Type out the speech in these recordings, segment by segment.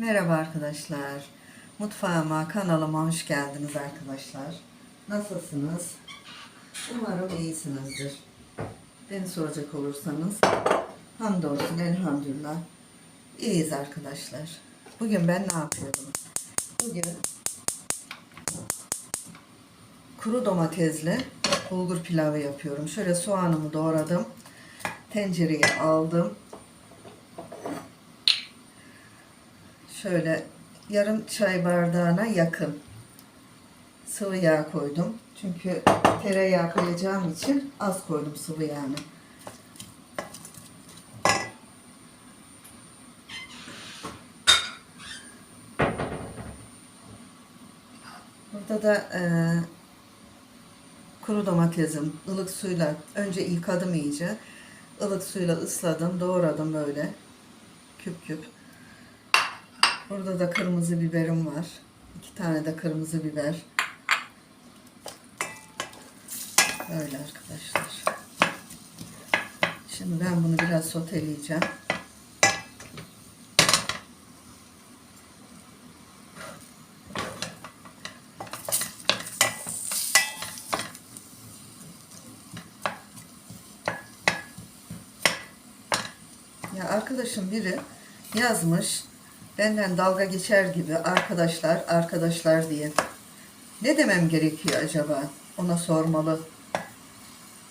Merhaba arkadaşlar. Mutfağıma, kanalıma hoş geldiniz arkadaşlar. Nasılsınız? Umarım iyisinizdir. Beni soracak olursanız hamdolsun elhamdülillah iyiyiz arkadaşlar. Bugün ben ne yapıyorum? Bugün kuru domatesli bulgur pilavı yapıyorum. Şöyle soğanımı doğradım. Tencereye aldım. Şöyle yarım çay bardağına yakın sıvı yağ koydum. Çünkü tereyağı koyacağım için az koydum sıvı yağını. Burada da e, kuru domatesim ılık suyla önce yıkadım iyice. ılık suyla ısladım, doğradım böyle küp küp. Burada da kırmızı biberim var. İki tane de kırmızı biber. Böyle arkadaşlar. Şimdi ben bunu biraz soteleyeceğim. Ya arkadaşım biri yazmış benden dalga geçer gibi arkadaşlar arkadaşlar diye. Ne demem gerekiyor acaba? Ona sormalı.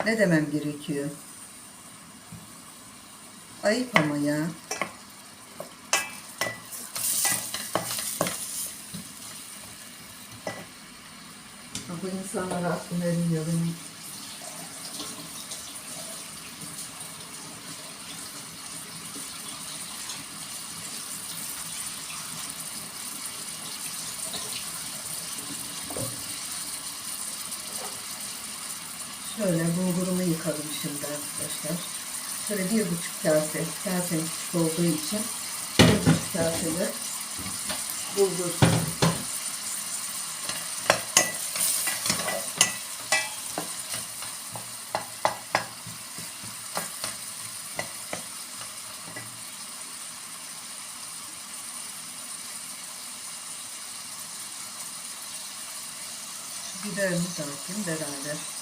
Ne demem gerekiyor? Ayıp ama ya. Bu insanlara aklım ermiyor benim. Şöyle bulgurumu yıkadım şimdi arkadaşlar. Şöyle bir buçuk kase, kasem küçük olduğu için bir buçuk kasede bulgur. Şu biberimi de atayım beraber.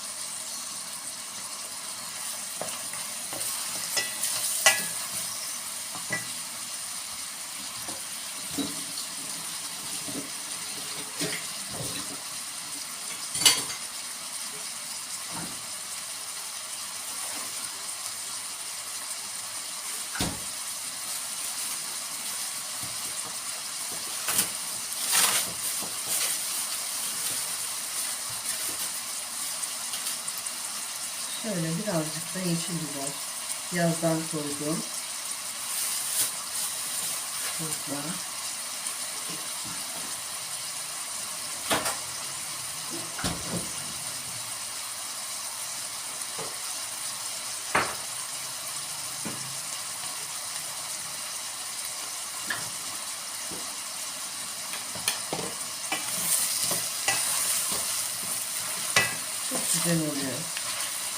Şöyle birazcık da yeşil biber. Yazdan koydum. Tuzla. Çok güzel oluyor.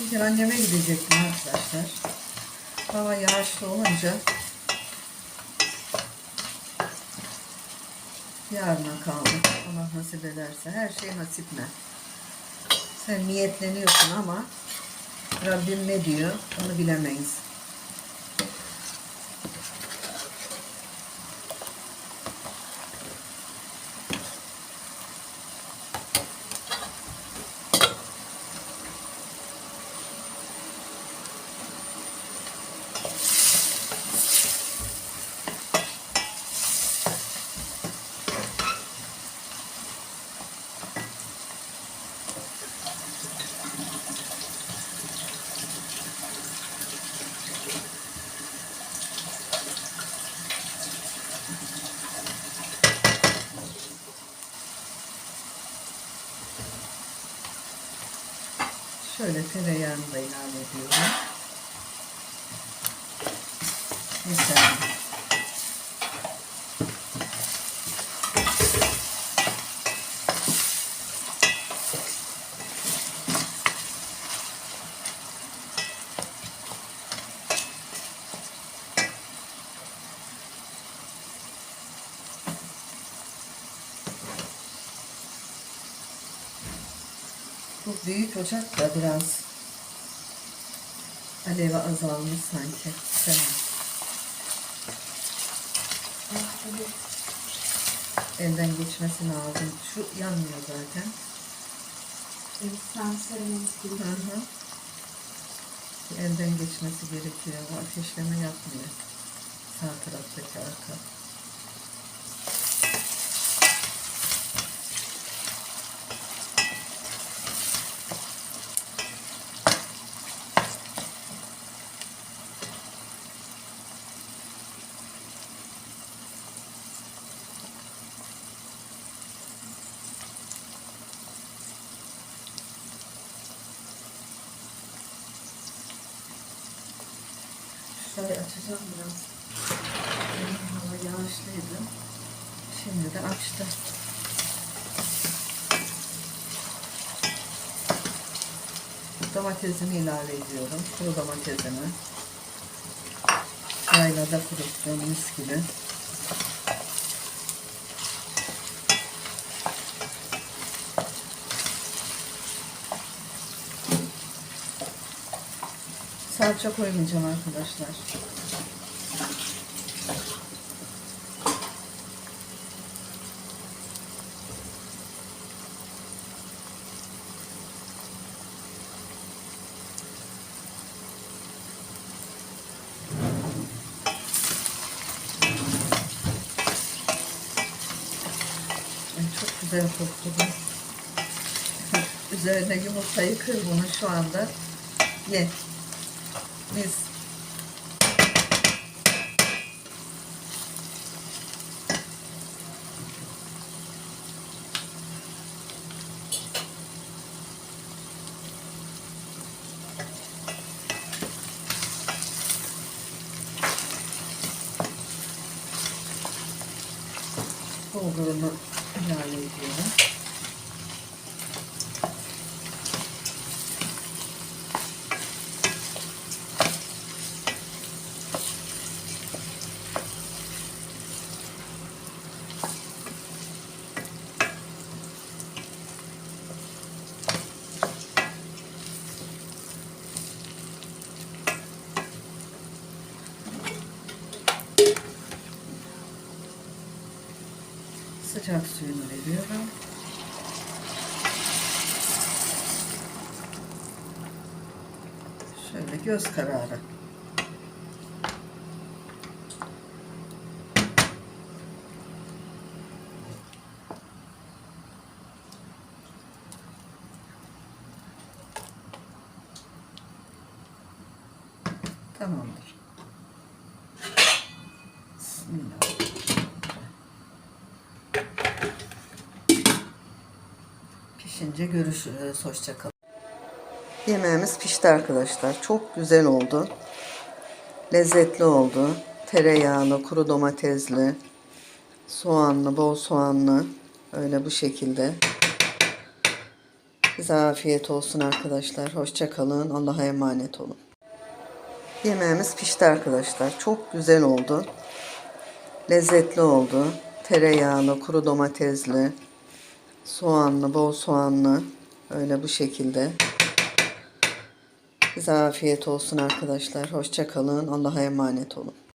Bugün anneme gidecektim arkadaşlar. Hava yağışlı olunca yarına kaldı. Allah nasip ederse. Her şey nasip mi? Sen niyetleniyorsun ama Rabbim ne diyor onu bilemeyiz. Şöyle tereyağını da ilave ediyorum. Yeterli. Bu büyük ocak da biraz alevi azalmış sanki. Tamam. Elden geçmesi lazım. Şu yanmıyor zaten. Hı hı. Elden geçmesi gerekiyor. O ateşleme yapmıyor. Sağ taraftaki arka. Şurayı açacağım biraz. Hava yağışlıydı. Şimdi de açtı. Domatesimi ilave ediyorum. Kuru domatesimi. Yaylada kuruttuğum mis gibi. Salça koymayacağım arkadaşlar. Çok güzel koktu. Üzerine yumurtayı kır bunu şu anda. Ye. Biz bulgurumu ilave ediyorum. Sıcak suyunu veriyorum. Şöyle göz kararı. Tamamdır. Pişince görüşürüz. Hoşçakalın. Yemeğimiz pişti arkadaşlar. Çok güzel oldu. Lezzetli oldu. Tereyağlı, kuru domatesli, soğanlı, bol soğanlı. Öyle bu şekilde. Size afiyet olsun arkadaşlar. Hoşçakalın. Allah'a emanet olun. Yemeğimiz pişti arkadaşlar. Çok güzel oldu. Lezzetli oldu. Tereyağlı, kuru domatesli, soğanlı, bol soğanlı. Öyle bu şekilde. Size afiyet olsun arkadaşlar. Hoşça kalın. Allah'a emanet olun.